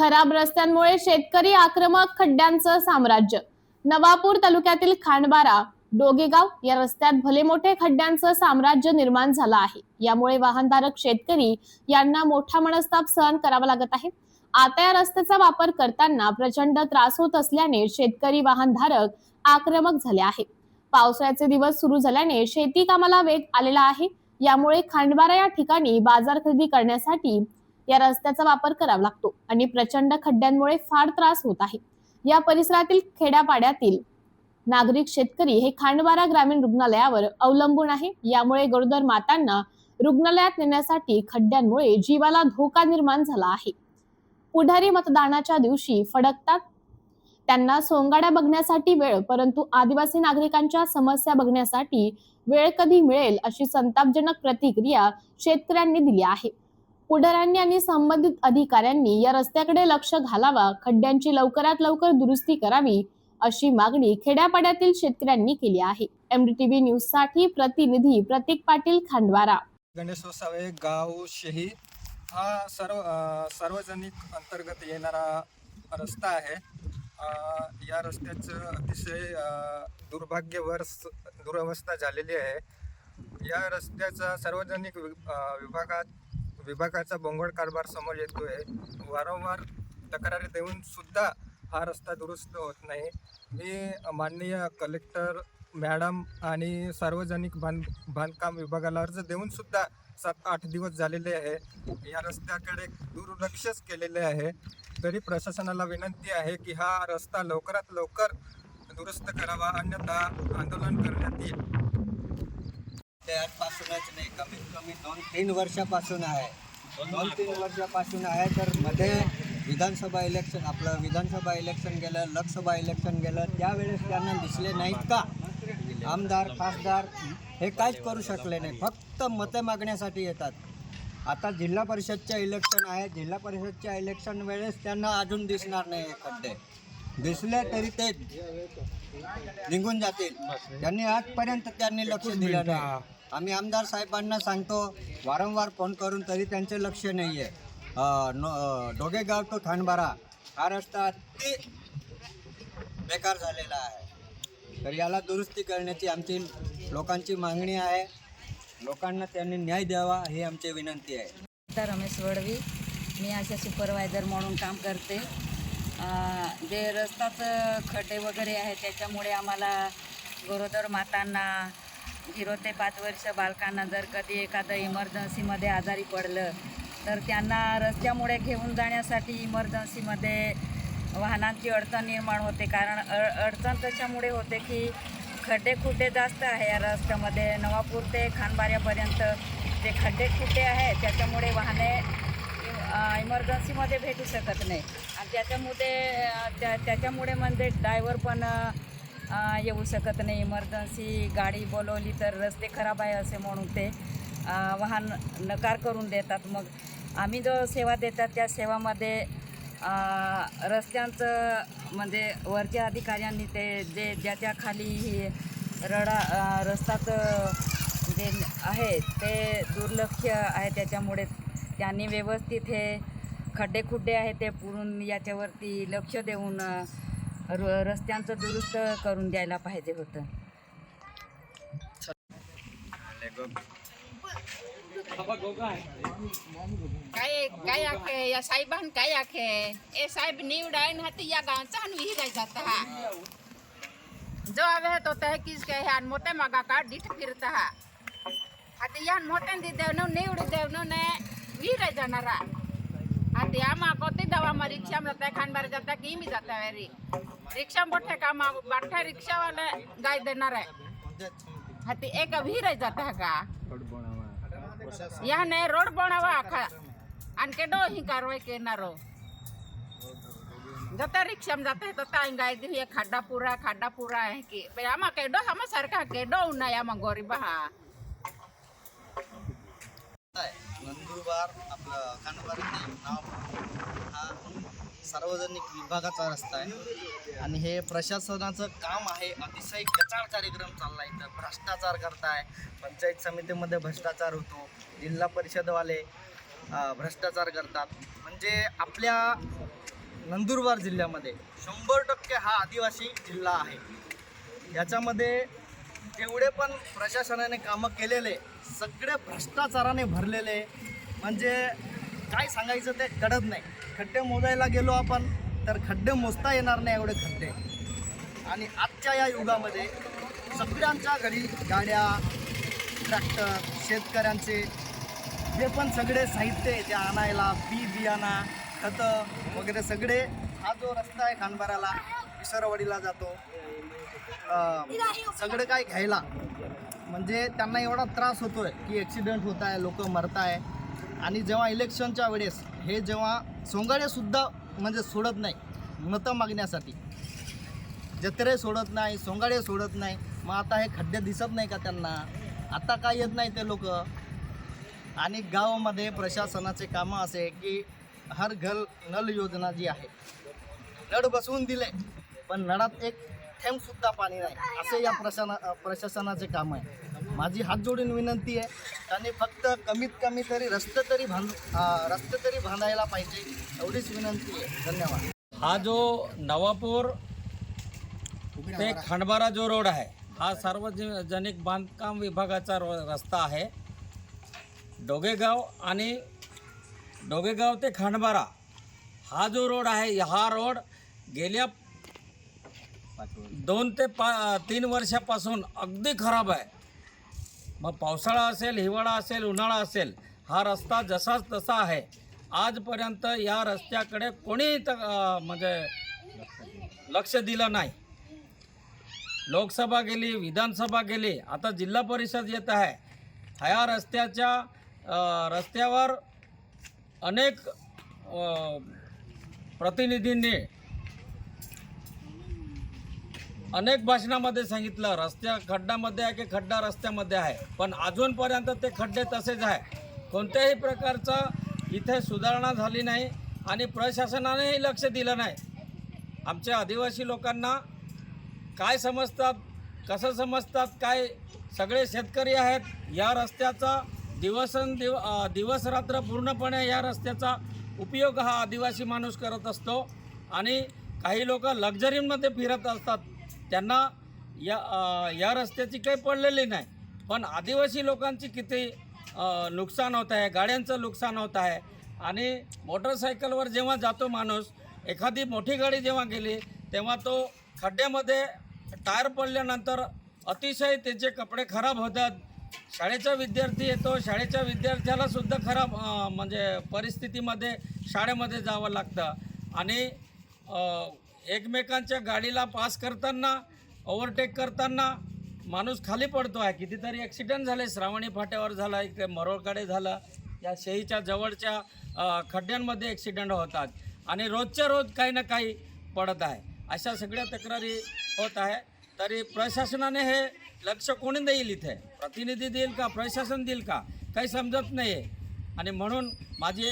खराब रस्त्यांमुळे शेतकरी आक्रमक खड्ड्यांचं साम्राज्य. नवापूर तालुक्यातील खांडबारा डोगेगाव या रस्त्यात भले मोठे खड्ड्यांचं साम्राज्य निर्माण झालं आहे. यामुळे वाहनधारक शेतकरी यांना मोठा मनस्ताप सहन करावा लागत आहे. आता या रस्त्याचा वापर करताना प्रचंड त्रास होत असल्याने शेतकरी वाहनधारक आक्रमक झाले आहे पावसाळ्याचे दिवस सुरू झाल्याने शेती कामाला वेग आलेला आहे. यामुळे खांडबारा या ठिकाणी बाजार खरेदी करण्यासाठी या रस्त्याचा वापर करावा लागतो आणि प्रचंड खड्ड्यांमुळे फार त्रास होत आहे. या परिसरातील खेड्यापाड्यातील नागरिक शेतकरी हे खांडबारा ग्रामीण रुग्णालयावर अवलंबून आहे. यामुळे गरोदर मातांना रुग्णालयात नेण्यासाठी खड्ड्यांमुळे जीवाला धोका निर्माण झाला आहे. पुढारी मतदानाच्या दिवशी फडकतात त्यांना सोंगाड्या बघण्यासाठी वेळ परंतु आदिवासी नागरिकांच्या समस्या बघण्यासाठी वेळ कधी मिळेल अशी संतापजनक प्रतिक्रिया शेतकऱ्यांनी दिली आहे. पुढाऱ्यांनी आणि संबंधित अधिकाऱ्यांनी या रस्त्याकडे लक्ष घालावा खड्ड्यांची लवकरात लवकर दुरुस्ती करावी अशी मागणी खेड्यापाड्यातील शेतकऱ्यांनी केली आहे. एमडीटीव्ही न्यूजसाठी प्रतिनिधी प्रतीक पाटील खांडवारा. गणेशोत्सव गाव शेही हा सर्व सार्वजनिक अंतर्गत येणारा रस्ता आहे. या रस्त्याचं अतिशय दुर्भाग्यवर दुरवस्था झालेली आहे. या रस्त्याचा सार्वजनिक वि- विभागात विभागाचा बोंगळ कारभार समोर येतो आहे वारंवार तक्रारी देऊन सुद्धा हा रस्ता दुरुस्त होत नाही. मी माननीय कलेक्टर मॅडम आणि सार्वजनिक बांध बांधकाम विभागाला अर्ज देऊन सुद्धा सात आठ दिवस झालेले आहे. या रस्त्याकडे दुर्लक्षच केलेले आहे. तरी प्रशासनाला विनंती आहे की हा रस्ता लवकरात लवकर दुरुस्त करावा अन्यथा आंदोलन करण्यात येईल. त्यापासूनच नाही कमीत कमी दोन तीन वर्षापासून आहे. दोन तीन वर्षापासून आहे तर मध्ये विधानसभा इलेक्शन आपलं विधानसभा इलेक्शन गेलं लोकसभा इलेक्शन गेलं त्यावेळेस त्यांना दिसले नाहीत का? आमदार खासदार हे काहीच करू शकले नाही फक्त मते मागण्यासाठी येतात. आता जिल्हा परिषदच्या इलेक्शन आहे. जिल्हा परिषदच्या इलेक्शन वेळेस त्यांना अजून दिसणार नाही हे खड्डे दिसले तरी ते निघून जातील. त्यांनी आजपर्यंत त्यांनी लक्ष दिलं नाही. आम्ही आमदार साहेबांना सांगतो वारंवार फोन करून तरी त्यांचे लक्ष नाही आहे डोगेगाव तो खांडबारा हा रस्ता अति बेकार झालेला आहे. तर याला दुरुस्ती करण्याची आमची लोकांची मागणी आहे. लोकांना त्यांनी न्याय द्यावा ही आमची विनंती आहे. तर रमेश वडवी मी असे सुपरवायझर म्हणून काम करते. जे रस्त्याचं खड्डे वगैरे आहे त्याच्यामुळे आम्हाला गरोदर मातांना झिरो ते पाच वर्ष बालकांना जर कधी एखादं इमर्जन्सीमध्ये आजारी पडलं तर त्यांना रस्त्यामुळे घेऊन जाण्यासाठी इमर्जन्सीमध्ये वाहनांची अडचण निर्माण होते. कारण अ अडचण त्याच्यामुळे होते की खड्डे खुड्डे जास्त आहे या रस्त्यामध्ये. नवापूर ते खानबाऱ्यापर्यंत जे खड्डे खुड्डे आहे त्याच्यामुळे वाहने इमर्जन्सीमध्ये भेटू शकत नाही. आणि त्याच्यामुळे त्या त्याच्यामुळे म्हणजे ड्रायव्हर पण येऊ शकत नाही. इमर्जन्सी गाडी बोलवली तर रस्ते खराब आहे असे म्हणून ते वाहन नकार करून देतात. मग आम्ही जो सेवा देतात त्या सेवामध्ये रस्त्यांचं म्हणजे वरच्या अधिकाऱ्यांनी ते जे ज्याच्या खाली ही रडा रस्ताचं जे आहे ते दुर्लक्ष आहे. त्याच्यामुळे त्यांनी व्यवस्थित हे खड्डे खुड्डे आहे ते पुरून याच्यावरती लक्ष देऊन र रस्त्यांचं दुरुस्त करून द्यायला पाहिजे होतं. काय काय आखे या साहेबान काय आखे ए साहेब निवडाय ना हाती या गावचा आणि विहिराय जाता हा. जो आवे तो तह किस के ह्यान मोठे मागा का डिठ फिरता हा. हाती यान मोठे दी देवनो निवडी देवनो ने विहिराय जाणारा. हाती आमा कोती दवा मा रिक्षा में जाता खान बार जाता की मी जाता वेरी वाले गाय देणार आहे? एक विहिराय जाता हा या याने रोड बनावा आखा आणि केडो ही कारवाई करणारो हो. जता रिक्षा में जाते तता ताई गाय दी ये खड्डा पूरा खाडा पूरा है कि आमा केडो हम सरकार केडो उन्हा आमा गरीब हा नंदुरबार आपलं खांडबार नाव. हा सार्वजनिक विभागाचा रस्ता आहे. आणि हे प्रशासनाचं काम आहे. अतिशय गचाळ कार्यक्रम चालला इथं. भ्रष्टाचार करताय. पंचायत समितीमध्ये भ्रष्टाचार होतो. जिल्हा परिषदवाले भ्रष्टाचार करतात. म्हणजे आपल्या नंदुरबार जिल्ह्यामध्ये शंभर टक्के हा आदिवासी जिल्हा आहे. याच्यामध्ये जेवढे पण प्रशासनाने कामं केलेले सगळे भ्रष्टाचाराने भरलेले. म्हणजे काय सांगायचं ते कळत नाही. खड्डे मोजायला गेलो आपण तर खड्डे मोजता येणार नाही एवढे खड्डे. आणि आजच्या या युगामध्ये सगळ्यांच्या घरी गाड्या ट्रॅक्टर शेतकऱ्यांचे जे पण सगळे साहित्य आहे ते आणायला बी बियाणा खतं वगैरे सगळे. हा जो रस्ता आहे खानबाराला विसरवाडीला जातो. सगळं काय घ्यायला. म्हणजे त्यांना एवढा त्रास होतोय की ॲक्सिडेंट होत आहे लोक मरत आहे आणि जेव्हा इलेक्शनच्या वेळेस हे जेव्हा सोंगाडेसुद्धा म्हणजे सोडत नाही मतं मागण्यासाठी. जत्रे सोडत नाही सोंगाडे सोडत नाही. मग आता हे खड्डे दिसत नाही का त्यांना? आता काय येत नाही ते लोक? आणि गावामध्ये प्रशासनाचे कामं असे की हर घर नल योजना जी आहे नळ बसवून दिले. पण नळात एक थेंबसुद्धा पाणी नाही. असे या प्रशाना प्रशासनाचे काम आहे. माझी हात जोडून विनंती आहे त्यांनी फक्त कमीत कमी तरी रस्ते तरी बांध रस्ते तरी बांधायला पाहिजे एवढीच विनंती आहे. धन्यवाद. हा जो नवापूर ते खंडबारा जो रोड आहे हा सार्वजनिक बांधकाम विभागाचा रो रस्ता आहे. डोगेगाव आणि डोगेगाव ते खंडबारा हा जो रोड आहे हा रोड गेल्या दोन ते पा तीन वर्षापासून अगदी खराब आहे. मग पावसाळा असेल हिवाळा असेल उन्हाळा असेल हा रस्ता जसाच तसा आहे. आजपर्यंत या रस्त्याकडे कोणीही त म्हणजे लक्ष दिलं नाही. लोकसभा गेली विधानसभा गेली आता जिल्हा परिषद येत आहे. ह्या रस्त्याच्या रस्त्यावर अनेक प्रतिनिधींनी अनेक भाषणामध्ये सांगितलं रस्त्या खड्ड्यामध्ये आहे की खड्डा रस्त्यामध्ये आहे. पण अजूनपर्यंत ते खड्डे तसेच आहे कोणत्याही प्रकारचं इथे सुधारणा झाली नाही आणि प्रशासनानेही लक्ष दिलं नाही. आमच्या आदिवासी लोकांना काय समजतात कसं समजतात काय सगळे शेतकरी आहेत या रस्त्याचा दिवसन दिव दिवसरात्र पूर्णपणे या रस्त्याचा उपयोग हा आदिवासी माणूस करत असतो. आणि काही लोक लक्झरीमध्ये फिरत असतात. त्यांना या या रस्त्याची काही पडलेली नाही. पण आदिवासी लोकांची किती नुकसान होत आहे गाड्यांचं नुकसान होत आहे. आणि मोटरसायकलवर जेव्हा जातो माणूस एखादी मोठी गाडी जेव्हा गेली तेव्हा तो खड्ड्यामध्ये टायर पडल्यानंतर अतिशय त्याचे कपडे खराब होतात. शाळेचा विद्यार्थी येतो शाळेच्या विद्यार्थ्याला सुद्धा खराब म्हणजे परिस्थितीमध्ये शाळेमध्ये जावं लागतं. आणि एकमेकांच्या गाडीला पास करताना ओव्हरटेक करताना माणूस खाली पडतो आहे. कितीतरी ॲक्सिडेंट झाले श्रावणी फाट्यावर झाला इकडे मरोळकडे झालं. या शेईच्या जवळच्या खड्ड्यांमध्ये ॲक्सिडेंट होतात. आणि रोजच्या रोज काही ना काही पडत आहे. अशा सगळ्या तक्रारी होत आहे. तरी प्रशासनाने हे लक्ष कोणी देईल इथे? प्रतिनिधी देईल का? प्रशासन देईल का? काही समजत नाही आहे आणि म्हणून माझी एक